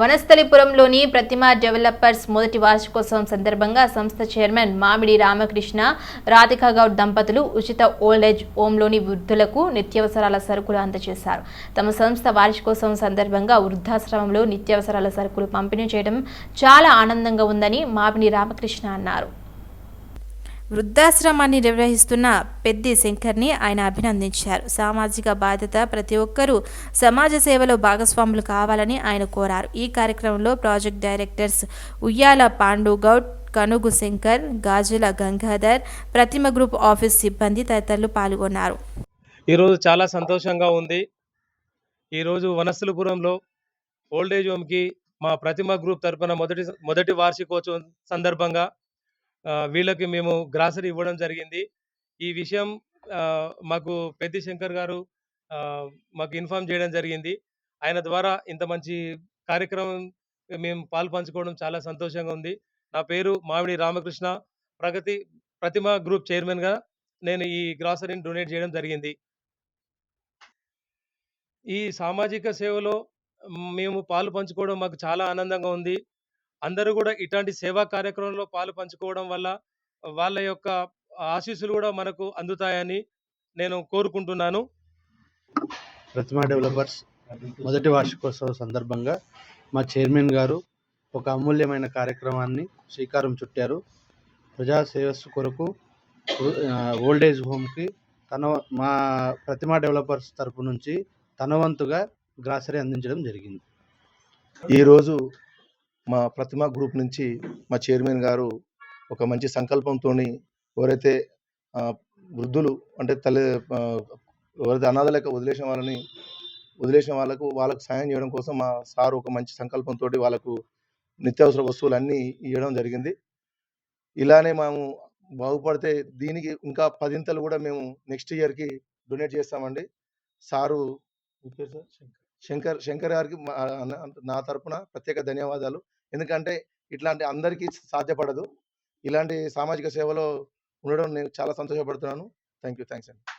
వనస్థలిపురంలోని ప్రతిమ developers మొదటి వార్షికోత్సవం సందర్భంగా సంస్థ చైర్మన్ మామిడి రామకృష్ణ రాధికా గౌడ్ దంపతులు ఉచిత ఓల్డేజ్ హోంలోని వృద్ధులకు నిత్యావసరాల సరుకులు అందజేశారు. తమ సంస్థ వార్షికోత్సవం సందర్భంగా వృద్ధాశ్రమంలో నిత్యావసరాల సరుకులు పంపిణీ చేయడం చాలా ఆనందంగా ఉందని మామిడి రామకృష్ణ అన్నారు. వృద్ధాశ్రమాన్ని నిర్వహిస్తున్న పెద్ది శంకర్ని ఆయన అభినందించారు. సామాజిక బాధ్యత ప్రతి ఒక్కరూ సమాజ సేవలో భాగస్వాములు కావాలని ఆయన కోరారు. ఈ కార్యక్రమంలో project directors Uyyala Pandu Goud Kanugu Shankar Gajula Gangadhar Prathima group office సిబ్బంది తదితరులు పాల్గొన్నారు. ఈరోజు చాలా సంతోషంగా ఉంది. ఈరోజు వనస్థలపురంలో ఓల్డ్ ఏజ్ హోమ్కి మా ప్రతిమ గ్రూప్ తరపున మొదటి మొదటి వార్షికోత్సవం సందర్భంగా వీళ్ళకి మేము గ్రాసరీ ఇవ్వడం జరిగింది. ఈ విషయం మాకు పెద్ది శంకర్ గారు మాకు ఇన్ఫార్మ్ చేయడం జరిగింది. ఆయన ద్వారా ఇంత మంచి కార్యక్రమం మేము పాలు పంచుకోవడం చాలా సంతోషంగా ఉంది. నా పేరు మామిడి రామకృష్ణ. ప్రగతి ప్రతిమ గ్రూప్ చైర్మన్గా నేను ఈ గ్రాసరీని డొనేట్ చేయడం జరిగింది. ఈ సామాజిక సేవలో మేము పాలు పంచుకోవడం మాకు చాలా ఆనందంగా ఉంది. అందరూ కూడా ఇట్లాంటి సేవా కార్యక్రమంలో పాలు పంచుకోవడం వల్ల వాళ్ళ యొక్క ఆశీస్సులు కూడా మనకు అందుతాయని నేను కోరుకుంటున్నాను. ప్రతిమా డెవలపర్స్ మొదటి వార్షికోత్సవం సందర్భంగా మా చైర్మన్ గారు ఒక అమూల్యమైన కార్యక్రమాన్ని శ్రీకారం చుట్టారు. ప్రజా సేవస్సు కొరకు ఓల్డ్ ఏజ్ హోమ్కి తన మా ప్రతిమా డెవలపర్స్ తరపు నుంచి తన వంతుగా గ్రాసరీ అందించడం జరిగింది. ఈరోజు మా ప్రతిమ గ్రూప్ నుంచి మా చైర్మన్ గారు ఒక మంచి సంకల్పంతో ఎవరైతే వృద్ధులు అంటే తల్లి ఎవరైతే అనాథ లెక్క వదిలేసిన వాళ్ళని వదిలేసిన వాళ్ళకు వాళ్ళకు సాయం చేయడం కోసం మా సార్ ఒక మంచి సంకల్పంతో వాళ్ళకు నిత్యావసర వస్తువులు అన్నీ ఇవ్వడం జరిగింది. ఇలానే మేము బాగుపడితే దీనికి ఇంకా పదింతలు కూడా మేము నెక్స్ట్ ఇయర్కి డొనేట్ చేస్తామండి. Sir sir? శంకర్ శంకర్ గారికి మా- నా- నా తరపున ప్రత్యేక ధన్యవాదాలు. ఎందుకంటే ఇట్లాంటి అందరికీ సాధ్యపడదు. ఇలాంటి సామాజిక సేవలో ఉండడం నేను చాలా సంతోషపడుతున్నాను. థ్యాంక్ యూ థ్యాంక్స్ అండి.